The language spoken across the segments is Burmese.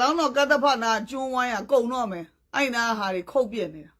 လောင်းတော့ကတ္တဖနာကျွန်းဝိုင်းကကုံတော့မယ်အဲ့နာဟာတွေခုတ်ပြစ်နေတာ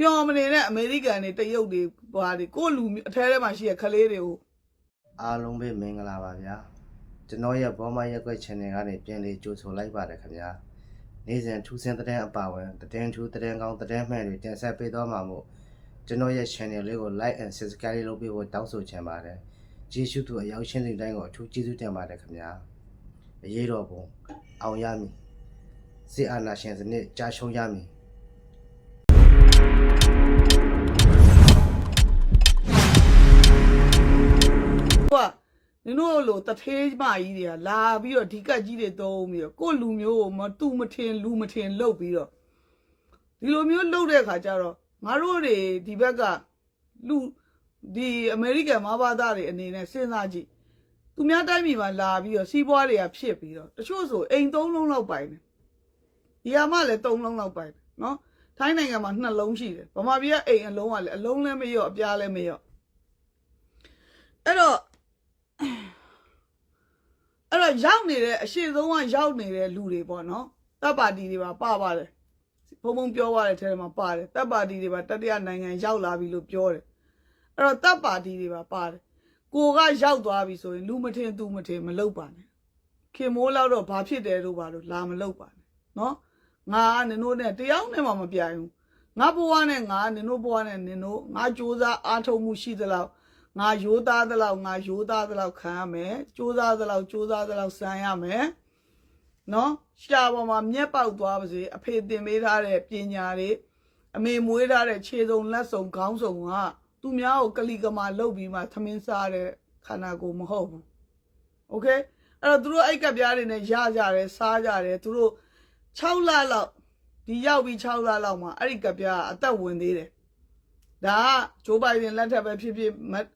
ညော်မနေတဲ့အမေရိကန်တွေတရုတ်တွေဘာတွေကိုယ့်လူအထဲထဲမှာရှိတဲ့ကလေးတွေကိုအားလုံးပဲမင်္ဂလာပါဗျာကျွန်တော်ရဲ့ဘောမရက်ွက် channel ကနေပြန်လေးကြိုဆိုလိုက်ပါတယ်ခင်ဗျာနေ့စဉ်ထူးဆန်းတဲ့တဲ့အပါဝင်တဲ့ထူးတဲ့ကောင်းတဲ့မှန်တွေတင်ဆက်ပေးသွားမှာမို့ကျွန်တော်ရဲ့ channel လေးကို like and subscribe လုပ်ပေးဖို့တောင်းဆိုချင်ပါတယ်ကျေးဇူးတူအရောက်ရှင်းတဲ့တိုင်းကိုအထူးကျေးဇူးတင်ပါတယ်ခင်ဗျာ အရေးတော်ပုံအောင်ရမည်စစ်အာဏာရှင်စနစ်ကြာရှုံးရမည်ကနင်တို့လိုတထေးမကြီးတွေကလာပြီးတော့ဒီကတ်ကြီးတွေသုံးပြီးတော့ကိုယ့်လူမျိုးကိုမတူမထင်လူမထင်လှုပ်ပြီးတော့ဒီလိုမျိုးလှုပ်တဲ့အခါကျတော့ငါတို့တွေဒီဘက်ကလူဒီအမေရိကန်မဘာသားတွေအနေနဲ့စဉ်းစားကြည့် သူများတိုင်းပြည်မှာလာပြီးတော့စီးပွားတွေကဖြစ်ပြီးတော့တချို့ဆိုအိမ်သုံးလုံးလောက်ပိုင်တယ်ဒီဟာမှလည်းသုံးလုံးလောက်ပိုင်တယ်နော်ထိုင်းနိုင်ငံမှာနှစ်လုံးရှိတယ်ဗမာပြည်ကအိမ်အလုံးကလည်းအလုံးလည်းမရော့အပြားလည်းမရော့အဲ့တော့အဲ့တော့ရောက်နေတဲ့အရှိဆုံးကရောက်နေတဲ့လူတွေပေါ့နော်တပ်ပါတီတွေပါပပါတယ်ဘုံဘုံပြောသွားတဲ့ထဲမှာပါတယ်တပ်ပါတီတွေပါတတိယနိုင်ငံရောက်လာပြီလို့ပြောတယ်အဲ့တော့တပ်ပါတီတွေပါပါတယ် ကိုကရောက်သွားပြီဆိုရင်လူမထင်သူမထင်မလုပ်ပါနဲ့ခင်မိုးလောက်တော့ဘာဖြစ်တယ်လို့ပါလို့လာမလုပ်ပါနဲ့နော်ငါကနင်တို့နဲ့တယောက်နဲ့မှမပြိုင်ဘူးငါဘဝနဲ့ငါနင်တို့ဘဝနဲ့နင်တို့ငါစူးစမ်းအားထုတ်မှုရှိသလောက်ငါရိုးသားသလောက်ငါရိုးသားသလောက်ခံရမယ်ကြိုးစားသလောက်ကြိုးစားသလောက်စမ်းရမယ်နော်ရှာပေါ်မှာမျက်ပေါက်သွားပါစေအဖေတင်ပေးထားတဲ့ပညာတွေအမေမွေးထားတဲ့ခြေစုံလက်စုံခေါင်းစုံက သူများကိုကလီကမာလုပ်ပြီးမှသမင်းစားတဲ့ခန္ဓာကိုယ်မဟုတ်ဘူးโอเคအဲ့တော့သူတို့အိတ်ကပြားတွေနဲ့ရကြတယ်စားကြတယ်သူတို့6လလောက်ဒီရောက်ပြီး6လလောက်မှာအဲ့ဒီကပြားကအသက်ဝင်သေးတယ်ဒါကဂျိုးဘိုင်ဒန်လက်ထက်ပဲဖြစ်ဖြစ်မတ်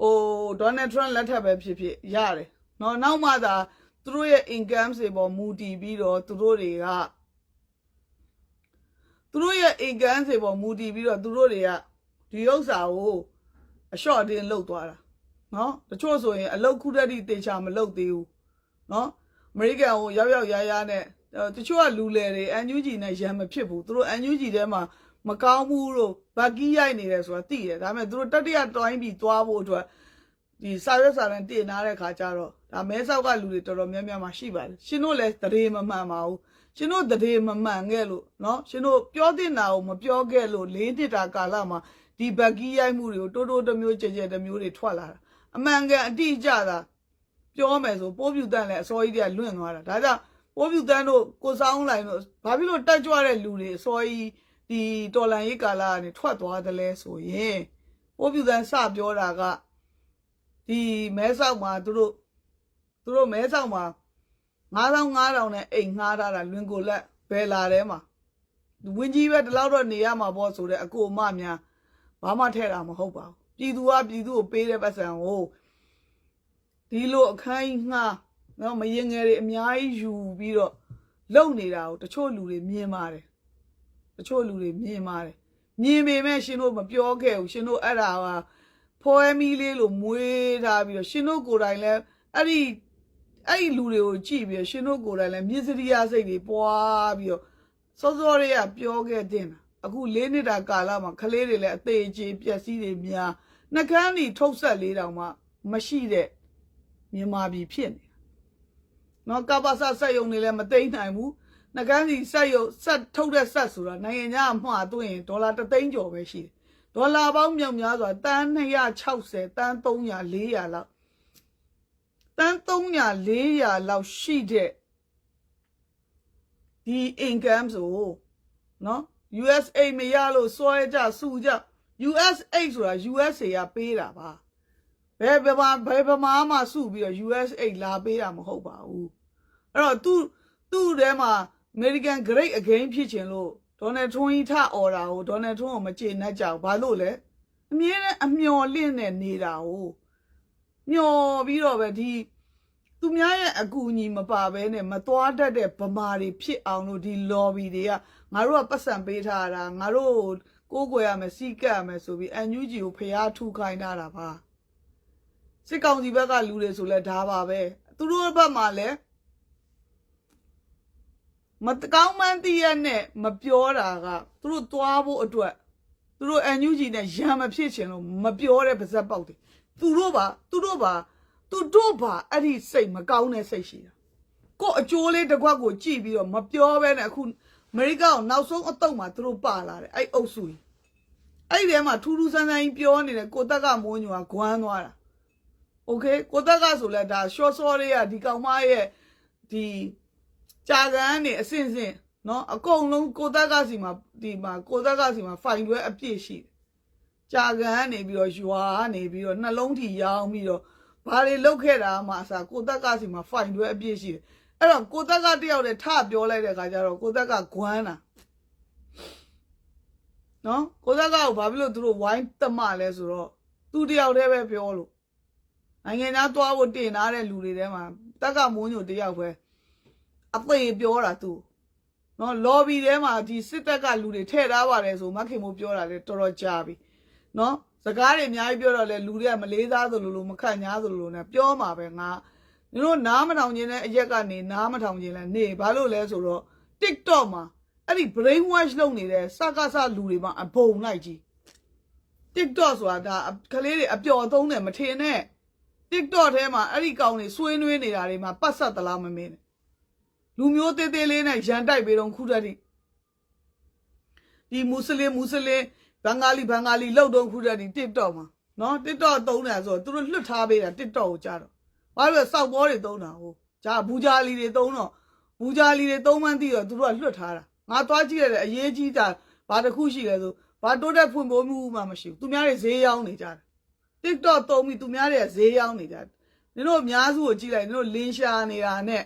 ဟိုဒေါ်နယ်ထရန့်လက်ထက်ပဲဖြစ်ဖြစ်ရတယ်เนาะနောက်မှသာသူတို့ရဲ့ income တွေပေါ်မူတည်ပြီးတော့သူတို့တွေကသူတို့ရဲ့ income တွေပေါ်မူတည်ပြီးတော့သူတို့တွေက ဒီဥစ္စာကိုအလျှော့အတင်းလုပ်သွားတာเนาะတချို့ဆိုရင်အလုတ်ခုတက်တိတေချာမလုပ်သေးဘူးเนาะအမေရိကန်ကိုရောက်ရောက်ရရနဲ့တချို့ကလူလေတွေ NUG နဲ့ရံမဖြစ်ဘူးသူတို့ NUG ထဲမှာမကောင်းဘူးလို့ဗက်ကီးရိုက်နေတယ်ဆိုတာသိတယ်ဒါပေမဲ့သူတို့တတိယတိုင်းပြီးသွားဖို့အတွက်ဒီစာရွက်စာတမ်းတင်ထားတဲ့ခါကျတော့ဒါမဲဆောက်ကလူတွေတော်တော်များများမှရှိပါတယ်ရှင်တို့လည်းတရေမမှန်ပါဘူးရှင်တို့တရေမမှန်ခဲ့လို့เนาะရှင်တို့ပြောတင်တာကိုမပြောခဲ့လို့လေးနှစ်တာကာလမှာ ဒီဗက်ကီးရိုက်မှုတွေကိုတိုးတိုးတစ်မျိုးကြဲကြဲတစ်မျိုးတွေထွက်လာတာအမှန်ကန်အတိအကျသာပြောမယ်ဆိုပိုးပြူတန်းလည်းအစောကြီးတည်းကလွင့်သွားတာဒါကြောင့်ပိုးပြူတန်းတို့ကိုစောင်းလိုက်တို့ဘာဖြစ်လို့တက်ကြွတဲ့လူတွေအစောကြီးဒီတော်လန်ရေးကာလကနေထွက်သွားတယ်လဲဆိုရင်ပိုးပြူတန်းစပြောတာကဒီမဲဆောက်မှာသူတို့သူတို့မဲဆောက်မှာ9000 9000နဲ့အိမ်ငှားထားတာလွင်ကိုလက်ဘယ်လာထဲမှာဝင်းကြီးပဲဒီလောက်တော့နေရမှာပေါ့ဆိုတဲ့အကိုအမများ ဘာမှထဲတာမဟုတ်ပါဘူးပြည်သူကပြည်သူကိုပေးတဲ့ပတ်စံကိုဒီလိုအခန်းကြီးငှားနော်မရင်ငယ်တွေအများကြီးယူပြီးတော့လုံနေတာကိုတချို့လူတွေမြင်ပါတယ်တချို့လူတွေမြင်ပါတယ်မြင်ပေမဲ့ရှင်တို့မပြောခဲ့ဘူးရှင်တို့အဲ့ဒါဟာဖော်အမီလေးလို့မွေးထားပြီးတော့ရှင်တို့ကိုယ်တိုင်လည်းအဲ့ဒီအဲ့ဒီလူတွေကိုကြည့်ပြီးတော့ရှင်တို့ကိုယ်တိုင်လည်းမြစ်စရိယစိတ်တွေပွားပြီးတော့စောစောတွေကပြောခဲ့တဲ့တာ အခုလေးနှစ်တာကာလမှာကလေးတွေလည်းအသေးအကျေပျက်စီးတွေများနှကန်းဒီထုတ်ဆက်လေးတောင်မှမရှိတဲ့မြန်မာပြည်ဖြစ်နေတာနော်ကပ္ပစဆက်ယုံတွေလည်းမသိမ့်နိုင်ဘူးနှကန်းစီဆက်ရုပ်ဆက်ထုတ်တဲ့ဆက်ဆိုတာနိုင်ငံခြားအမှားသွင်းရင်ဒေါ်လာ3သိန်းကျော်ပဲရှိတယ်ဒေါ်လာပေါင်းမြောက်များစွာတန်း260တန်း300 400လောက်တန်း300 400လောက်ရှိတဲ့ဒီ income ဆိုနော် USA မရလို့စွဲကြစူကြ USA ဆိုတာ USA ကပေးတာပါဘယ်ဘယ်မှာဘယ်ဘယ်မှာမှစုပြီးတော့ USA လာပေးတာမဟုတ်ပါဘူးအဲ့တော့သူသူ့ထဲမှာ American Great Again ဖြစ်ချင်လို့ဒေါ်နယ်ထွန်းကြီးထအော်တာကိုဒေါ်နယ်ထွန်းကိုမကျေနပ်ကြဘူးဘာလို့လဲအမြဲတမ်းအမျော်လင့်နေနေတာကိုမျော်ပြီးတော့ပဲဒီသူများရဲ့အကူအညီမပါဘဲနဲ့မသွားတတ်တဲ့ဗမာတွေဖြစ်အောင်လို့ဒီ lobby တွေက ငါတို့ကပတ်စံပေးထားတာငါတို့ကိုကိုယ်ရမယ်စီကပ်ရမယ်ဆိုပြီး NUG ကိုဖျားထုခိုင်းထားတာပါစစ်ကောင်စီဘက်ကလူတွေဆိုလဲဒါပါပဲသူတို့ဘက်မှာလည်းမတကောင်းမှန်းသိရနဲ့မပြောတာကသူတို့သွားဖို့အတွက်သူတို့အန်ယူဂျီနဲ့ရံမဖြစ်ချင်လို့မပြောတဲ့ပါဇက်ပေါက်တယ်သူတို့ပါသူတို့ပါသူတို့ပါအဲ့ဒီစိတ်မကောင်းတဲ့စိတ်ရှိတာကို့အကျိုးလေးတစ်ခွက်ကိုကြည့်ပြီးတော့မပြောဘဲနဲ့အခုအ မေရိကကိုနောက်ဆုံးအတုံးမှာသူတို့ပါလာတယ်အဲ့အုပ်စုကြီးအဲ့ဒီထဲမှာထူးထူးဆန်းဆန်းကြီးပြောနေတဲ့ကိုတက်ကမိုးညိုကဂွမ်းသွားတာโอเคကိုတက်ကဆိုလဲဒါရှော့စောလေးကဒီကောင်မရဲ့ဒီကြာကန်နေအစင်စင်เนาะအကုန်လုံးကိုတက်ကစီမှာဒီမှာကိုတက်ကစီမှာဖိုင်တွဲအပြည့်ရှိတယ်ကြာကန်ကနေပြီးတော့ရွာကနေပြီးတော့နှလုံးထီရောင်းပြီးတော့ဘာတွေလုတ်ခဲ့တာမှအစားကိုတက်ကစီမှာဖိုင်တွဲအပြည့်ရှိတယ် အဲ့တော့ကိုတက်ကတယောက်တည်းထပြောလိုက်တဲ့အခါကျတော့ကိုတက်ကဂွမ်းတာနော်ကိုတက်ကကိုဘာဖြစ်လို့သူတို့ဝိုင်းတမလဲဆိုတော့သူတယောက်တည်းပဲပြောလို့နိုင်ငံသားသွားဖို့တင်ထားတဲ့လူတွေထဲမှာတက်ကမိုးညိုတယောက်ပဲအသေးပြောတာသူနော်လော်ဘီထဲမှာဒီစစ်တပ်ကလူတွေထည့်ထားပါတယ်ဆိုမခင်မိုးပြောတာလေတော်တော်ကြာပြီနော်စကားတွေအများကြီးပြောတော့လေလူတွေကမလေးစားသလိုလိုမခန့်ညားသလိုလိုနဲ့ပြောမှာပဲငါ နင်တို့နားမထောင်ခြင်းတဲ့အရက်ကနေနားမထောင်ခြင်းလဲနေဘာလို့လဲဆိုတော့ TikTok မှာအဲ့ဒီ brain wash လုပ်နေတဲ့စကားစလူတွေမှာအဘုံလိုက်ကြီး TikTok ဆိုတာဒါကလေးတွေအပျော်သုံးတယ်မထင်နဲ့ TikTok ထဲမှာအဲ့ဒီကောင်တွေဆွေးနွေးနေတာတွေမှာပတ်ဆက်သလားမမင်းနဲ့လူမျိုးသေးသေးလေးနဲ့ရန်တိုက်ပေးတော့ခုတည်းဒီမွတ်စလင်မွတ်စလင်ဘင်္ဂါလီဘင်္ဂါလီလောက်တော့ခုတည်းဒီ TikTok မှာနော် TikTok သုံးတယ်ဆိုတော့သူတို့လွတ်ထားပေးတာ TikTok ကိုကြားတော့ ဘာလို့လဲစောက်ဘောတွေသုံးတာဟုတ်ဂျာဘူဂျာလီတွေသုံးတော့ဘူဂျာလီတွေသုံးမှန်းသိတော့သူတို့ကလွတ်ထားတာငါသွားကြည့်ရတယ်အရေးကြီးတာဘာတစ်ခုရှိလဲဆိုဘာတိုးတက်ဖွင့်ဖို့မှုမှမရှိဘူးသူများတွေဈေးရောင်းနေကြတယ် TikTok သုံးပြီးသူများတွေကဈေးရောင်းနေကြတယ်နင်တို့အများစုကိုကြည့်လိုက်နင်တို့လင်းရှာနေတာနဲ့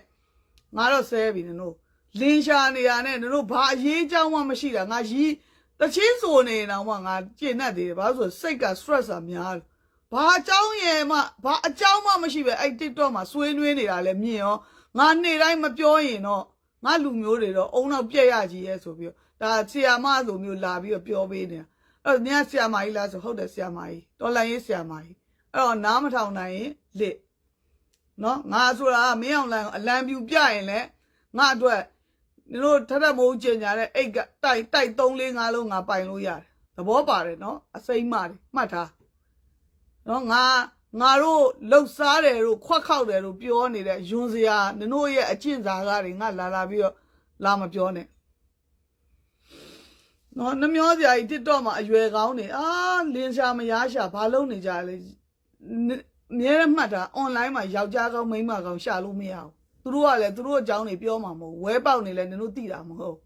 ငါတော့ဆဲပြီနင်တို့လင်းရှာနေတာနဲ့နင်တို့ဘာအရေးအကြောင်းမှမရှိတာငါရီးတချင်းဆိုနေတော့မှငါကျင့်တတ်သေးတယ်ဘာလို့ဆိုစိတ်က stress อ่ะများတယ် ဘာအကြောင်းရယ်မှဘာအကြောင်းမှမရှိပဲအဲ့ TikTok မှာဆွေးနွေးနေတာလဲမြင်ရောငါနေ့တိုင်းမပြောရင်တော့ငါလူမျိုးတွေတော့အုံနောက်ပြက်ရကြီးရဲဆိုပြီးတော့ဒါဆီယာမဆိုမျိုးလာပြီးတော့ပြောပေးနေတာအဲ့တော့ညဆီယာမကြီးလားဆိုဟုတ်တယ်ဆီယာမကြီးတော်လိုင်းရေးဆီယာမကြီးအဲ့တော့နားမထောင်နိုင်ရင်လစ်နော်ငါဆိုတာကမင်းအောင်လိုင်းကိုအလံပြူပြရင်လဲငါအတွက်နင်တို့ထထမိုးကျင်ညာတဲ့အိတ်ကတိုက်တိုက်3 4 5လုံးငါပိုင်လို့ရတယ်သဘောပါတယ်နော်အစိမ့်မတယ်မှတ်ထား နော်ငါငါတို့လှုပ်ရှားတယ်လို့ခွက်ခောက်တယ်လို့ပြောနေတဲ့ယွန်စရာနင်တို့ရဲ့အကျင့်စာကားတွေငါလာလာပြီးတော့လာမပြောနဲ့နော်နှမျောစရာကြီး TikTok မှာအရွယ်ကောင်းနေအာလင်းရှာမရရှာဘာလုပ်နေကြလဲအများရမှတ်တာ online မှာယောက်ျားကောင်းမိန်းမကောင်းရှာလို့မရဘူးသူတို့ကလည်းသူတို့အကြောင်းတွေပြောမှာမဟုတ်ဝဲပေါက်နေလဲနင်တို့သိတာမဟုတ်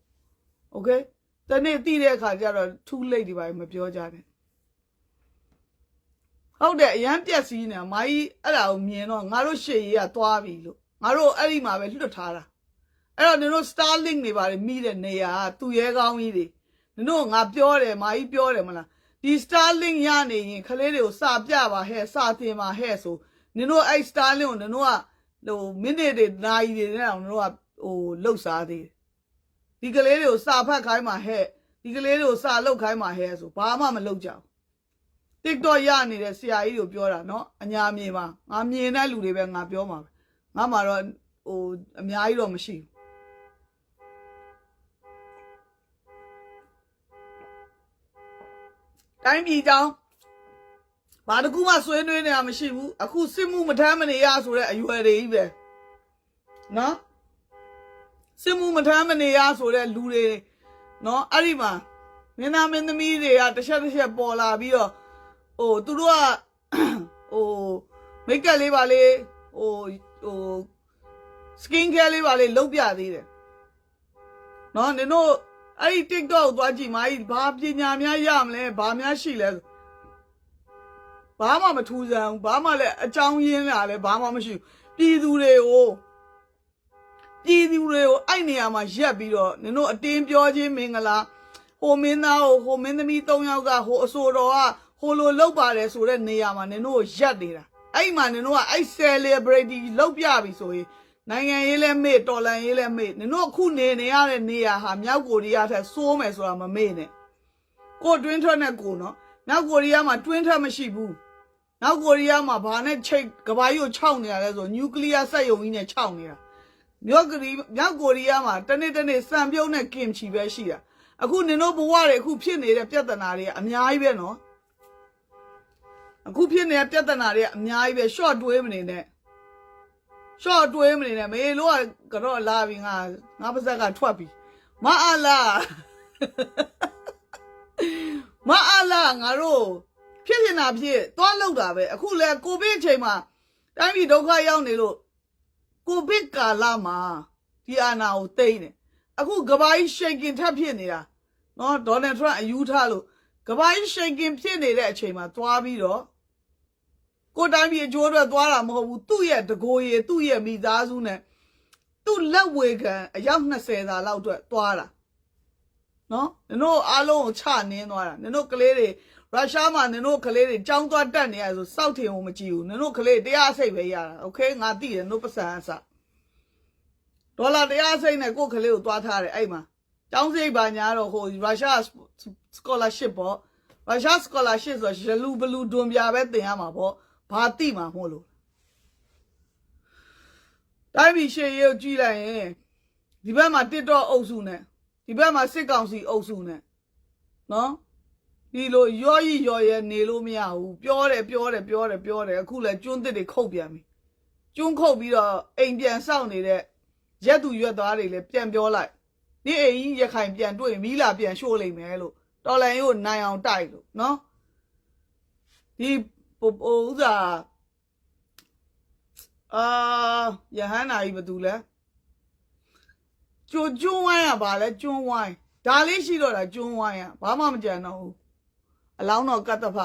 okay တနေ့သိတဲ့အခါကျတော့ too late ဒီပိုင်းမပြောကြနဲ့ ဟုတ်တယ်အရန်ပြက်စီးနေမာကြီးအဲ့ဒါကိုမြင်တော့ငါတို့ရှေ့ရေးကသွားပြီလို့ငါတို့အဲ့ဒီမှာပဲလွတ်ထားတာအဲ့တော့နင်တို့ Starlink တွေပါတယ်မိတဲ့နေရာကသူရဲကောင်းကြီးတွေနင်တို့ငါပြောတယ်မာကြီးပြောတယ်မလားဒီ Starlink ရနေရင်ခလေးတွေကိုစာပြပါဟဲ့စာတင်ပါဟဲ့ဆိုနင်တို့အဲ့ Starlink ကိုနင်တို့ကဟိုမိနစ်တွေနာရီတွေနဲ့တော့နင်တို့ကဟိုလှုပ်စားသေးတယ်ဒီကလေးတွေကိုစာဖတ်ခိုင်းပါဟဲ့ဒီကလေးတွေကိုစာလုတ်ခိုင်းပါဟဲ့ဆိုဘာမှမလုပ်ကြဘူး TikTok ရနေတဲ့ဆရာကြီးတို့ပြောတာเนาะအညာမြင်ပါငါမြင်တဲ့လူတွေပဲငါပြောမှာပဲငါမှတော့ဟိုအများကြီးတော့မရှိဘူးတိုင်းပြည်ကြောင်းဘာတကူမှဆွေးနွေးနေတာမရှိဘူးအခုစစ်မှုမထမ်းမနေရဆိုတဲ့အရွယ်တွေကြီးပဲเนาะစစ်မှုမထမ်းမနေရဆိုတဲ့လူတွေเนาะအဲ့ဒီမှာမင်းသားမင်းသမီးတွေကတစ်ချက်တစ်ချက်ပေါ်လာပြီးတော့ ဟိုသူတို့ကဟိုမိတ်ကပ်လေးပါလေဟိုဟို skin care လေးပါလေလုပ်ပြသေးတယ်နော်နင်တို့အဲ့ဒီ TikTok ကိုသွားကြည့်မကြီးဘာပညာများရမလဲဘာများရှိလဲဘာမှမထူးဆန်းဘူးဘာမှလည်းအကြောင်းရင်းလာလဲဘာမှမရှိဘူးပြည်သူတွေကိုပြည်သူတွေကိုအဲ့နေရာမှာရက်ပြီးတော့နင်တို့အတင်းပြောချင်းမင်္ဂလာဟိုမင်းသားကိုဟိုမင်းသမီး၃ယောက်ကဟိုအဆိုတော်က ဟိုလိုလောက်ပါတယ်ဆိုတဲ့နေရာမှာနင်တို့ကိုရက်နေတာအဲ့မှာနင်တို့ကအဲ့ celebrity လောက်ပြပြီဆိုရင်နိုင်ငံရေးလဲမေ့တော်လန်ရေးလဲမေ့နင်တို့အခုနေနေရတဲ့နေရာဟာမြောက်ကိုရီးယားထက်စိုးမယ်ဆိုတာမမေ့နဲ့ကိုတွင်းထွက်နဲ့ကိုနော်မြောက်ကိုရီးယားမှာတွင်းထွက်မရှိဘူးမြောက်ကိုရီးယားမှာဘာနဲ့ချိတ်ကဘာကြီးကိုခြောက်နေရလဲဆိုနျူကလ িয়ার စက်ယုံကြီးနဲ့ခြောက်နေတာမြောက်ကရီမြောက်ကိုရီးယားမှာတနေ့တနေ့စံပြုံးနဲ့ကင်ချီပဲရှိတာအခုနင်တို့ဘဝတွေအခုဖြစ်နေတဲ့ပြဿနာတွေကအများကြီးပဲနော် အခုဖြစ်နေတဲ့ပြဿနာတွေကအများကြီးပဲ short တွေးမနေနဲ့ short တွေးမနေနဲ့မေလို့ကတော့လာပြီငါငါပါဇက်ကထွက်ပြီမအားလားမအားလားငါတို့ဖြစ်နေတာဖြစ်သွားလောက်တာပဲအခုလဲကိုဗစ်အချိန်မှာတိုင်းပြည်ဒုက္ခရောက်နေလို့ကိုဗစ်ကာလမှာဒီအာဏာကိုတိမ့်နေအခုကဘာကြီး shaking ထပ်ဖြစ်နေတာနော်ဒေါ်နယ်ထရန့်အယူထားလို့ ကဘာကြီး shaking ဖြစ်နေတဲ့အချိန်မှာသွားပြီးတော့ကိုတိုင်းပြည်အကျိုးအတွက်သွားတာမဟုတ်ဘူးသူ့ရဲ့တကိုယ်ရည်သူ့ရဲ့မိသားစုနဲ့သူ့လက်ဝေခံအယောက်20သာလောက်အတွက်သွားတာ နော်နင်တို့အားလုံးကိုချနင်းသွားတာနင်တို့ကလေးတွေရုရှားမှာနင်တို့ကလေးတွေကြောင်းသွားတက်နေရဆိုစောက်ထင်ကိုမကြည့်ဘူးနင်တို့ကလေးတရားစိတ်ပဲရတာโอเคငါသိတယ်နင်တို့ပတ်စံအစဒေါ်လာတရားစိတ်နဲ့ကိုယ့်ကလေးကိုသွားထားတယ်အဲ့မှာ ကျောင်းစိတ်ပါညာတော့ဟိုရုရှား scholarship ပေါ့ရုရှား scholarship ဆိုရလူဘလူဒွန်ပြပဲသင်ရမှာပေါ့ဘာတိမှာမဟုတ်လို့တိုင်းပြည်ရှေ့ရုပ်ကြည့်လိုက်ရင်ဒီဘက်မှာတစ်တော့အုပ်စုနဲ့ဒီဘက်မှာစစ်ကောင်စီအုပ်စုနဲ့နော်ဒီလိုရောရီရောရဲနေလို့မရဘူးပြောတယ်ပြောတယ်ပြောတယ်ပြောတယ်အခုလဲကျွန်းတစ်တွေခုတ်ပြန်ပြီကျွန်းခုတ်ပြီးတော့အိမ်ပြန်စောင့်နေတဲ့ရက်သူရွက်သားတွေလည်းပြန်ပြောလိုက် ဒီအိမ်ကြီးရခိုင်ပြန်တွေ့ရင်မီးလာပြန်ရှို့လိမ့်မယ်လို့တော်လန်ရို့နိုင်အောင်တိုက်လို့နော်ဒီပူပူဥသာအာယဟန္နာကြီးဘာတူလဲ ကျွန်းကျွန်းဝိုင်းอ่ะဗာလဲကျွန်းဝိုင်းဒါလေးရှိတော့တာကျွန်းဝိုင်းอ่ะဘာမှမကြံတော့ဘူးအလောင်းတော်ကတ်တဖ